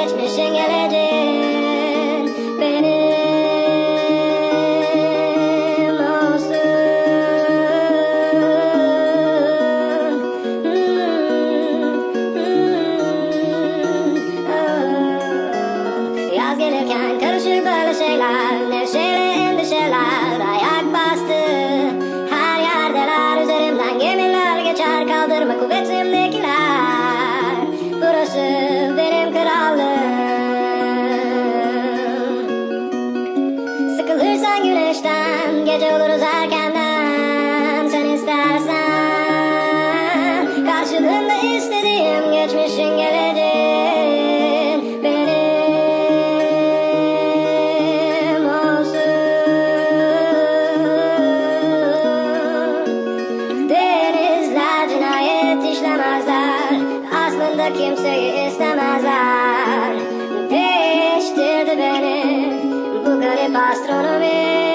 geçmişin geleceğin benim olsun. Hmm, hmm, oh. Yaz gelirken doğmadan güneşten Gece oluruz erkenden Sen istersen Karşılığında istediğim Geçmişin geleceğin Benim olsun. Denizler cinayet işlemezler Aslında kimseyi istemezler maestro lo.